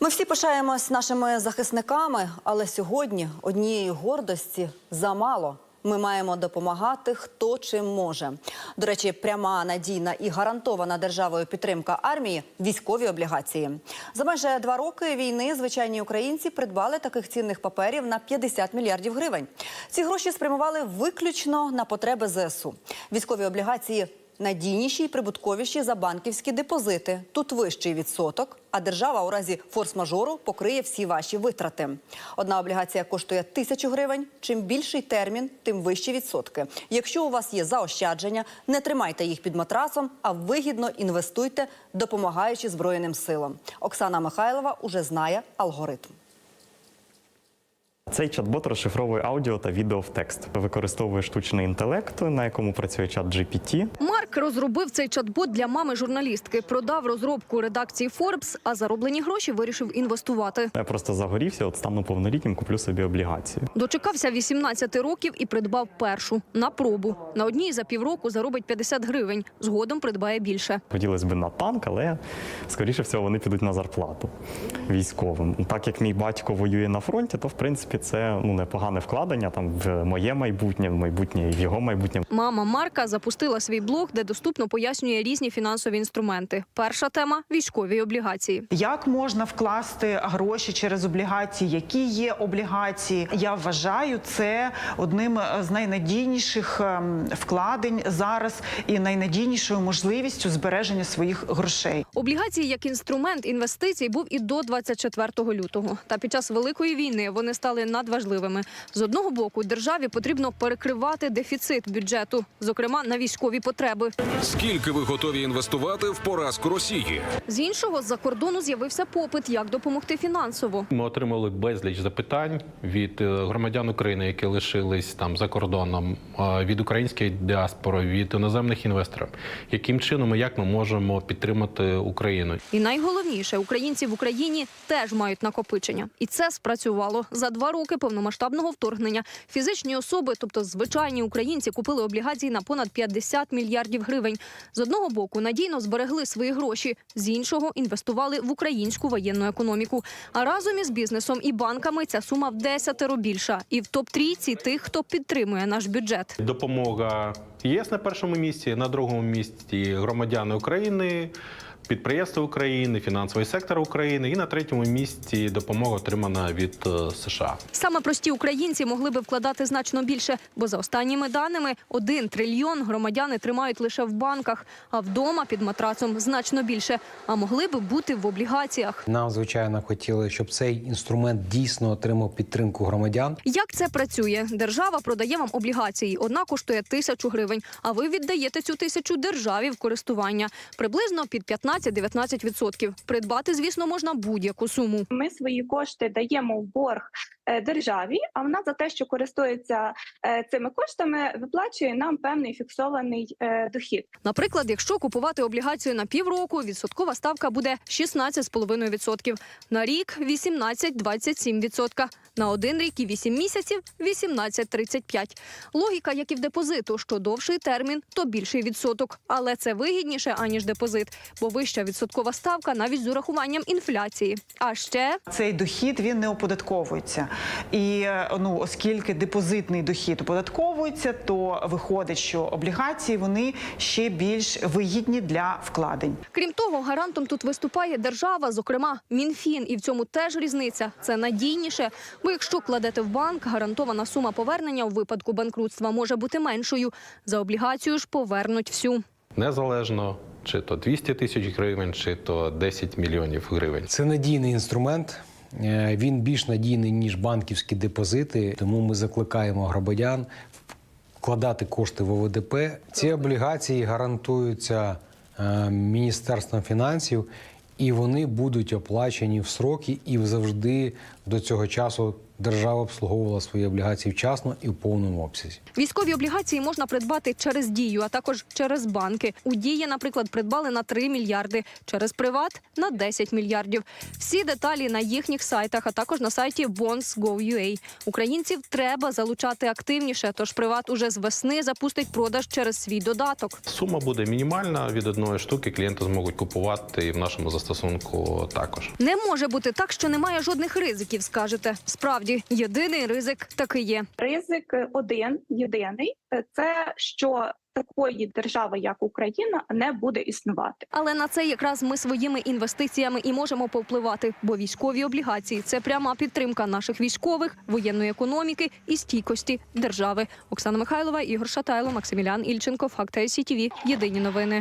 Ми всі пишаємось нашими захисниками, але сьогодні однієї гордості замало. Ми маємо допомагати хто чим може. До речі, пряма надійна і гарантована державою підтримка армії військові облігації. За майже два роки війни звичайні українці придбали таких цінних паперів на 50 мільярдів гривень. Ці гроші спрямували виключно на потреби ЗСУ. Військові облігації надійніші і прибутковіші за банківські депозити. Тут вищий відсоток, а держава у разі форс-мажору покриє всі ваші витрати. Одна облігація коштує тисячу гривень. Чим більший термін, тим вищі відсотки. Якщо у вас є заощадження, не тримайте їх під матрасом, а вигідно інвестуйте, допомагаючи Збройним силам. Оксана Михайлова уже знає алгоритм. Цей чат-бот розшифровує аудіо та відео в текст, використовує штучний інтелект, на якому працює чат GPT. Марк розробив цей чат-бот для мами журналістки, продав розробку редакції Forbes, а зароблені гроші вирішив інвестувати. Я просто загорівся, от стану повнолітнім, куплю собі облігацію. Дочекався 18 років і придбав першу на пробу. На одній за півроку заробить 50 гривень. Згодом придбає більше. Хотілося б на танк, але скоріше всього вони підуть на зарплату військовим. Так як мій батько воює на фронті, то в принципі це ну непогане вкладення там в моє майбутнє, в майбутнє і в його майбутнє. Мама Марка запустила свій блог, де доступно пояснює різні фінансові інструменти. Перша тема військові облігації. Як можна вкласти гроші через облігації? Які є облігації? Я вважаю це одним з найнадійніших ем, вкладень зараз і найнадійнішою можливістю збереження своїх грошей. Облігації як інструмент інвестицій був і до 24 лютого. Та під час великої війни вони стали надважливими. З одного боку, державі потрібно перекривати дефіцит бюджету, зокрема на військові потреби. Скільки ви готові інвестувати в поразку Росії? З іншого, з-за кордону з'явився попит, як допомогти фінансово. Ми отримали безліч запитань від е, громадян України, які лишились там за кордоном, е, від української діаспори, від іноземних інвесторів. Яким чином і як ми можемо підтримати Україну? І найголовніше, українці в Україні теж мають накопичення, і це спрацювало за два роки повномасштабного вторгнення. Фізичні особи, тобто звичайні українці, купили облігації на понад 50 мільярдів гривень. З одного боку надійно зберегли свої гроші, з іншого інвестували в українську воєнну економіку. А разом із бізнесом і банками ця сума в десятеро більша. І в топ трійці тих, хто підтримує наш бюджет. Допомога ЄС на першому місці, на другому місці громадяни України. Підприємства України, фінансовий сектор України і на третьому місці допомога отримана від е, США. Саме прості українці могли би вкладати значно більше, бо за останніми даними один трильйон громадяни тримають лише в банках, а вдома під матрацом значно більше. А могли би бути в облігаціях. Нам звичайно хотіли, щоб цей інструмент дійсно отримав підтримку громадян. Як це працює? Держава продає вам облігації. Одна коштує тисячу гривень, а ви віддаєте цю тисячу державі в користування приблизно під 15-19%. Придбати, звісно, можна будь-яку суму. Ми свої кошти даємо в борг е, державі, а вона за те, що користується е, цими коштами, виплачує нам певний фіксований е, дохід. Наприклад, якщо купувати облігацію на півроку, відсоткова ставка буде 16,5%. На рік 18-27%. На один рік і 8 місяців 18-35%. Логіка, як і в депозиту, що довший термін, то більший відсоток. Але це вигідніше, аніж депозит, бо вища відсоткова ставка навіть з урахуванням інфляції. А ще Цей дохід він не оподатковується. І е, ну, оскільки депозитний дохід оподатковується, то виходить, що облігації вони ще більш вигідні для вкладень. Крім того, гарантом тут виступає держава, зокрема Мінфін, і в цьому теж різниця. Це надійніше. Бо якщо кладете в банк, гарантована сума повернення у випадку банкрутства може бути меншою. За облігацію ж повернуть всю. Незалежно чи то 200 тисяч гривень, чи то 10 мільйонів гривень. Це надійний інструмент. е, Він більш надійний ніж банківські депозити. Тому ми закликаємо громадян вкладати кошти в ОВДП. Ці облігації гарантуються е, Міністерством фінансів. І вони будуть оплачені в сроки і завжди До цього часу держава обслуговувала свої облігації вчасно і в повному обсязі. Військові облігації можна придбати через дію, а також через банки. У дії, наприклад, придбали на 3 мільярди, через приват на 10 мільярдів. Всі деталі на їхніх сайтах, а також на сайті Bonds.gov.ua. Українців треба залучати активніше. Тож приват уже з весни запустить продаж через свій додаток. Сума буде мінімальна від одної штуки. Клієнти зможуть купувати і в нашому застосунку також. Не може бути так, що немає жодних ризиків. Скажете, справді єдиний ризик таки є. Ризик один єдиний це що такої держави, як Україна, не буде існувати. Але на це якраз ми своїми інвестиціями і можемо повпливати, бо військові облігації це пряма підтримка наших військових, воєнної економіки і стійкості держави. Оксана Михайлова, Ігор Шатайло, Максимілян Ільченко, Факти СІТВ. Єдині новини.